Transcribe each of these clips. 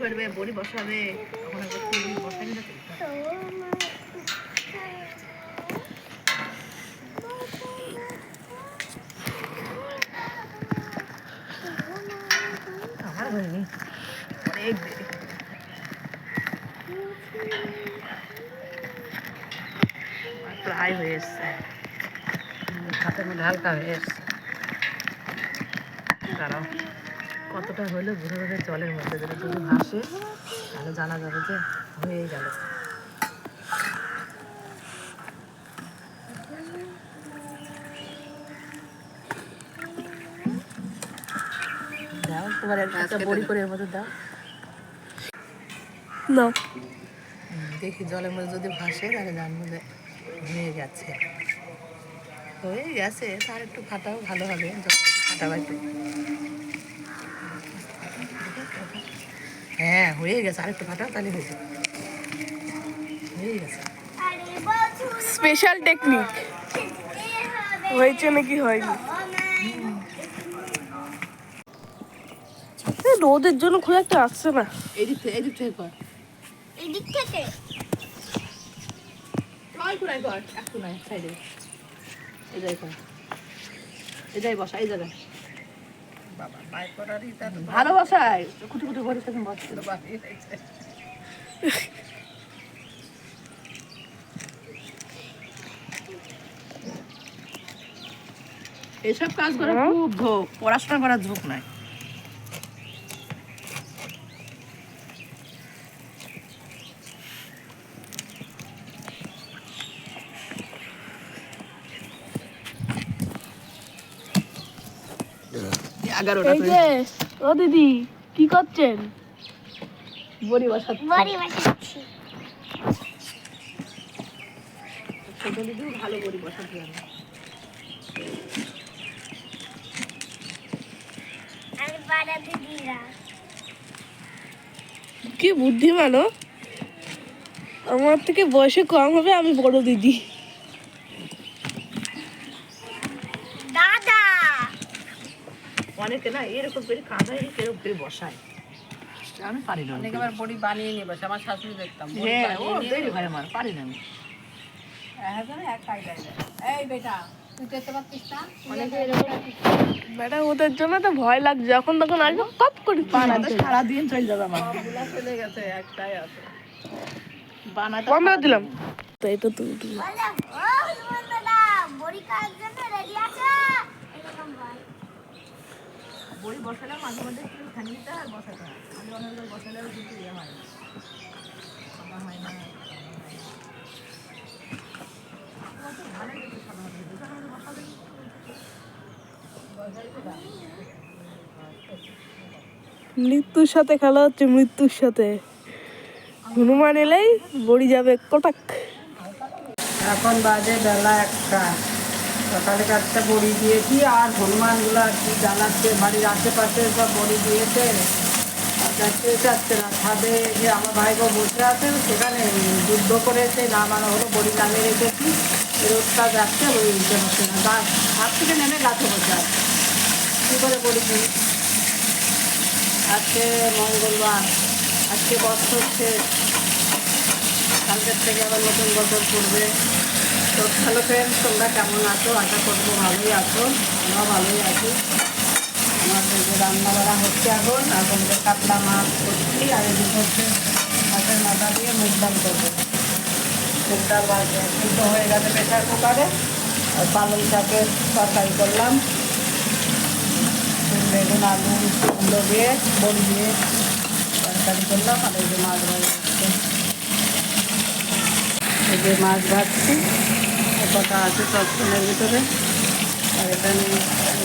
করবে বড়ি বসাবে প্রায় হয়ে এসছে। হাতের মধ্যে হালকা হয়ে এসছে। দাঁড়াও। কতটা হলো ঘুরে ঘুরে জলের মধ্যে যদি যদি ভাসে তাহলে জানা যাবে যে হয়েই গেল। দাও তোমার একটা বড়ি করে মধ্যে দাও। না দেখি জলের মধ্যে যদি ভাসে তাহলে জানব যে হয়ে গেছে। হয়ে গেছে তার একটু ফাটাও ভালো হবে। একটু একটু। হ্যাঁ হয়ে গেছে। আর একটু ফাটাও তাহলে হয়ে গেছে। স্পেশাল টেকনিক হয়েছে নাকি হয়নি? রোদের জন্য খুব একটা আসছে না। এদিক থেকে এদিক থেকে কর। এদিক থেকে? নয় কোনায় কর। এক কোনায় সাইডে। জায়গায় কর। এই জায়গায় বসা এই জায়গায়। কুটি কুটি তখন এসব কাজ করা খুব ঝোঁক পড়াশোনা করার ঝোঁক নাই। এগারোটা এই যে ও দিদি কি করছেন? বড়ি বসাচ্ছি। বড়ি বসাচ্ছি। ছোট দিদিও ভালো বড়ি বসাতে জানে। আর বাড়া দিদিরা। কি বুদ্ধিমান ও। আমার থেকে বয়সে কম হবে আমি বড় দাদা। অনেকে না এরকম করে কাঁদায় এরকম করে বসায়। আমি পারি না। অনেক আবার বড়ি বানিয়ে নিয়ে বসে আমার শাশুড়ি দেখতাম হ্যাঁ ও হয় আমার পারি না আমি। এই বেটা তুই যেতে পারতিস না? অনেকে এরকম বেটা ওদের জন্য তো ভয় লাগছে। যখন তখন আসবে কপ করে বানাতে সারাদিন চলে যাবে আমার। চলে গেছে একটাই আছে। বানাতে বন্ধ করে সারাদিন। দিলাম। তো এটা তুমি বলে ও হনুমান দাদা বড়ি খাওয়ার জন্য রেডি আছে এরকম বল বড়ি বসালে মাঝে মাঝে একটু খানি দিতে হয় বসাতে হয়। আমি অনেকবার বসালেও কিন্তু ইয়ে হয় না। খাওয়া হয় না বসালে মৃত্যুর সাথে খেলা হচ্ছে মৃত্যুর সাথে। হনুমান এলেই বড়ি যাবে কটাক। এখন বাজে বেলা একটা। সকালে একটা বড়ি দিয়েছি, আর হনুমানগুলো আর কি জ্বালাচ্ছে, বাড়ির আশেপাশে সব বড়ি দিয়েছে। যাচ্ছে না, ছাদে যে আমার ভাইগো বসে আছে সেখানে যুদ্ধ করেছে নামানো হলো, বড়ি নামিয়ে রেখেছি। রোদটা যাচ্ছে ওই বসে না। গাছ হাত থেকে নেমে গাছে বসে আছে। কী করে বড়ি আজকে মঙ্গলবার, আজকে বছর শেষ। কালকের থেকে আবার নতুন বছর পড়বে। তো হ্যালো ফ্রেন্ডস তোমরা কেমন আছো? আশা করব ভালোই আছো। আমরা ভালোই আছি। আমাদের রান্না বাড়া হচ্ছে এখন এখন যে কাতলা মাছ করছি, আর এদিকে হচ্ছে মাছের মাথা দিয়ে মুগ ডাল করব। মুগ ডাল কিন্তু হয়ে গেছে প্রেশার কুকারে, আর পালং শাকের তরকারি করলাম। বেগুন, আলু, কুমড়ো দিয়ে বড়ি দিয়ে তরকারি করলাম, আর এই যে মাছ ভাজা যে মাছ ভাজছি। কটা আছে সসপ্যানের ভিতরে। আর এখানে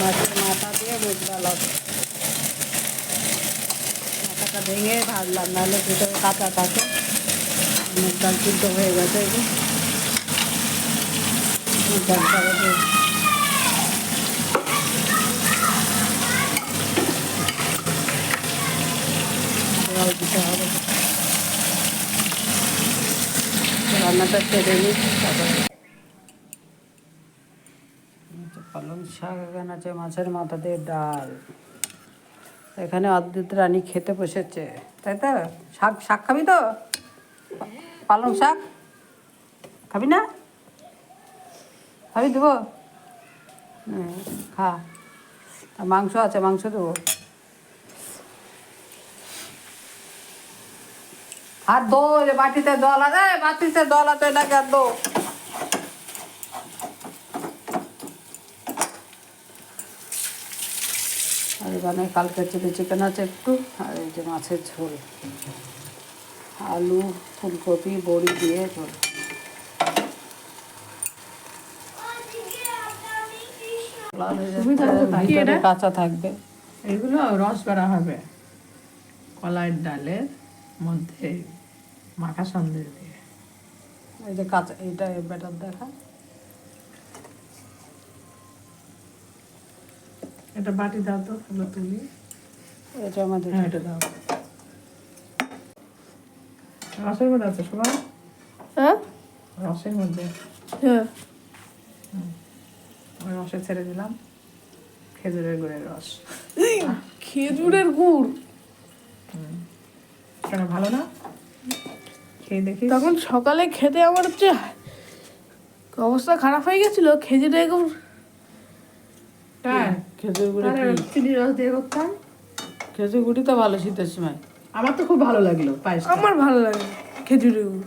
মাছের মাথা দিয়ে হবে। মাথাটা ভেঙে ভাজলাম, নাহলে ভিতরে কাঁচা থাকে। মুগ ডাল সিদ্ধ হয়ে গেছে এই যে রান্নাটা সেরে নিই তারপরে পালং শাক এখানে আছে, মাছের মাথা দিয়ে ডাল। এখানে অদ্ভুত রানী খেতে বসেছে। তাই তো? শাক শাক খাবি তো? পালং শাক? খাবি না? খাবি দেবো? খা। মাংস আছে, মাংস দেবো। হাত দো বাটিতে জল আছে বাটিতে জল আছে এটাকে হাত দো। আর এখানে কালকে চিলি চিকেন আছে একটু আর এই যে মাছের ঝোল। আলু ফুলকপি বড়ি দিয়ে ঝোল। কাঁচা থাকবে। এগুলো রস করা হবে। কলাইয়ের ডালের মধ্যে। মাখা সন্দেশ দিয়ে এই যে কাঁচা এইটা ব্যাটার দেখা। এটা বাটি দাও তো এগুলো তুলি। এটা আমাদের হ্যাঁ এটা দাও। রসের মধ্যে আছে সবাই হ্যাঁ? রসের মধ্যে? হ্যাঁ। ওই রসে ছেড়ে দিলাম। খেজুরের গুড়ের রস। খেজুরের গুড়? কেন ভালো না? খেয়ে দেখি তখন সকালে খেতে আমার হচ্ছে অবস্থা খারাপ হয়ে গেছিল খেজুরের গুড় তাই খেজুর গুড়ি চিনি রস দিয়ে করতাম। খেজুর গুড়ি তো ভালো শীতের সময়। আমার তো খুব ভালো লাগল পায়েস আমার ভালো লাগে খেজুরের গুড়।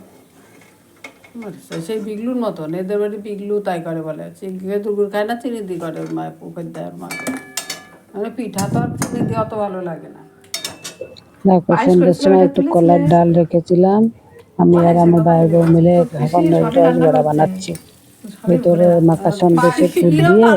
সেই পিগলুর মতন এদের বাড়ি পিগলু তাই করে বলে খেজুর গুড় খায় না চিনি দিয়ে করে মায়ের পুকুর দেয় মাকে। মানে পিঠা তো আর চিনি দিয়ে অত ভালো লাগে না। দেখো সন্ধ্যের সময় একটু কলার ডাল রেখেছিলাম। আমি আর আমার ভাই বোন মিলে এখন বড়া বানাচ্ছি। ভিতরে মাখা সন্দেশে ফুল দিয়ে